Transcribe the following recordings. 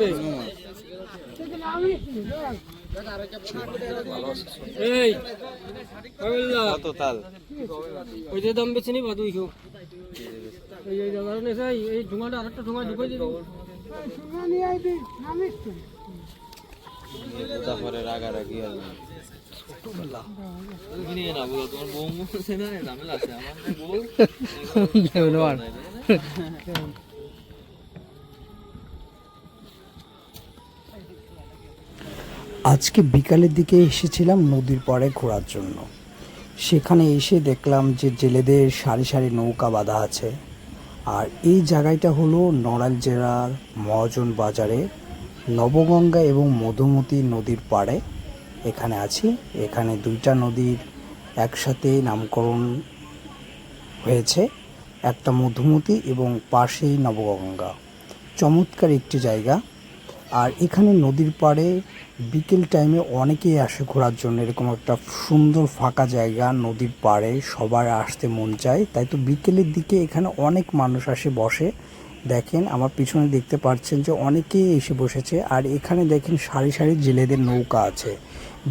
লাগবে এই কত তাল? ওই যে দাম বেছে নিবা দুইশো। এই এই দাদা নেছে এই ঠুঙাটা আরেকটা দিবি তারপরে রাগারাগি আর নিয়ে না আজকে বিকালের দিকে এসেছিলাম নদীর পাড়ে ঘোরার জন্য। সেখানে এসে দেখলাম যে জেলেদের সারি সারি নৌকা বাঁধা আছে। আর এই জায়গাটা হলো নড়াইল জেলার মহাজন বাজারে নবগঙ্গা এবং মধুমতি নদীর পাড়ে। এখানে আছি। এখানে দুইটা নদীর একসাথে নামকরণ হয়েছে। একটা মধুমতি এবং পাশেই নবগঙ্গা। চমৎকার একটি জায়গা। আর এখানে নদীর পাড়ে বিকেল টাইমে অনেকেই আসে ঘোরার জন্য। এরকম একটা সুন্দর ফাঁকা জায়গা নদীর পাড়ে, সবার আসতে মন চায়। তাই তো বিকেলের দিকে এখানে অনেক মানুষ আসে, বসে। দেখেন, আমার পিছনে দেখতে পাচ্ছেন যে অনেকেই এসে বসেছে। আর এখানে দেখেন সারি সারি জেলেদের নৌকা আছে।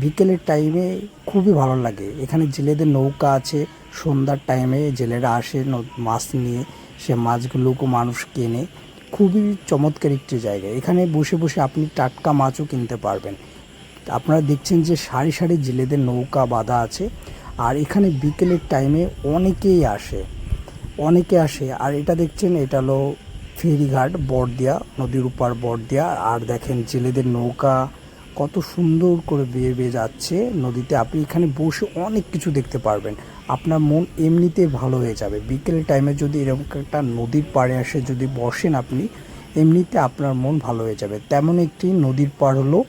বিকেলের টাইমে খুবই ভালো লাগে। এখানে জেলেদের নৌকা আছে। সন্ধ্যার টাইমে জেলেরা আসে মাছ নিয়ে। সে মাছগুলোকে মানুষ কেনে। খুবই চমৎকার একটি জায়গা। এখানে বসে বসে আপনি টাটকা মাছও কিনতে পারবেন। আপনারা দেখছেন যে সারি সারি জেলেদের নৌকা বাঁধা আছে আর এখানে বিকেলের টাইমে অনেকেই আসে। অনেকে আসে আর এটা দেখছেন, এটা হলো ফেরিঘাট বর্দিয়া নদীর উপর বর্দিয়া আর দেখেন জেলেদের নৌকা কত সুন্দর করে বেয়ে বেয়ে যাচ্ছে নদীতে। আপনি এখানে বসে অনেক কিছু দেখতে পারবেন। আপনার মন এমনিতে ভালো হয়ে যাবে। বিকেলের টাইমে যদি এরকম একটা নদীর পাড়ে এসে যদি বসেন আপনি, এমনিতে আপনার মন ভালো হয়ে যাবে। তেমন একটি নদীর পাড় হলো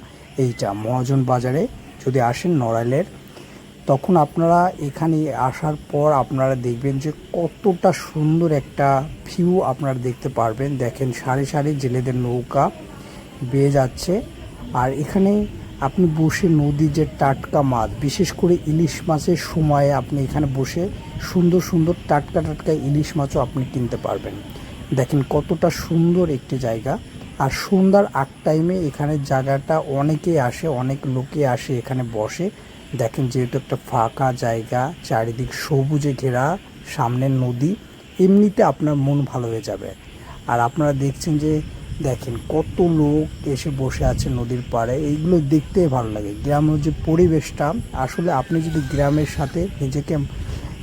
এইটা, মহাজন বাজারে। যদি আসেন নড়াইলের, তখন আপনারা এখানে আসার পর আপনারা দেখবেন যে কতটা সুন্দর একটা ভিউ আপনারা দেখতে পারবেন। দেখেন সারি সারি জেলেদের নৌকা বেয়ে যাচ্ছে। আর এখানে আপনি বসে নদীর যে টাটকা মাছ, বিশেষ করে ইলিশ মাছের সময়ে আপনি এখানে বসে সুন্দর সুন্দর টাটকা টাটকা ইলিশ মাছও আপনি কিনতে পারবেন। দেখেন কতটা সুন্দর একটি জায়গা। আর সন্ধ্যার আট টাইমে এখানে জায়গাটা অনেকেই আসে, অনেক লোকে আসে এখানে বসে। দেখেন যেহেতু একটা ফাঁকা জায়গা, চারিদিক সবুজে ঘেরা, সামনের নদী, এমনিতে আপনার মন ভালো হয়ে যাবে। আর আপনারা দেখছেন যে দেখেন, কত লোক এসে বসে আছে নদীর পাড়ে, এইগুলো দেখতে ভালো লাগে। গ্রামের যে পরিবেশটা, আসলে আপনি যদি গ্রামের সাথে নিজেকে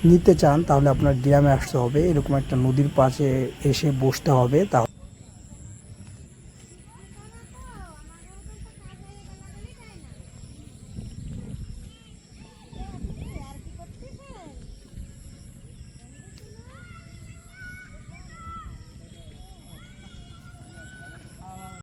নিতে চান, তাহলে আপনার গ্রামে আসতে হবে, এরকম একটা নদীর পাশে এসে বসতে হবে, তাহলে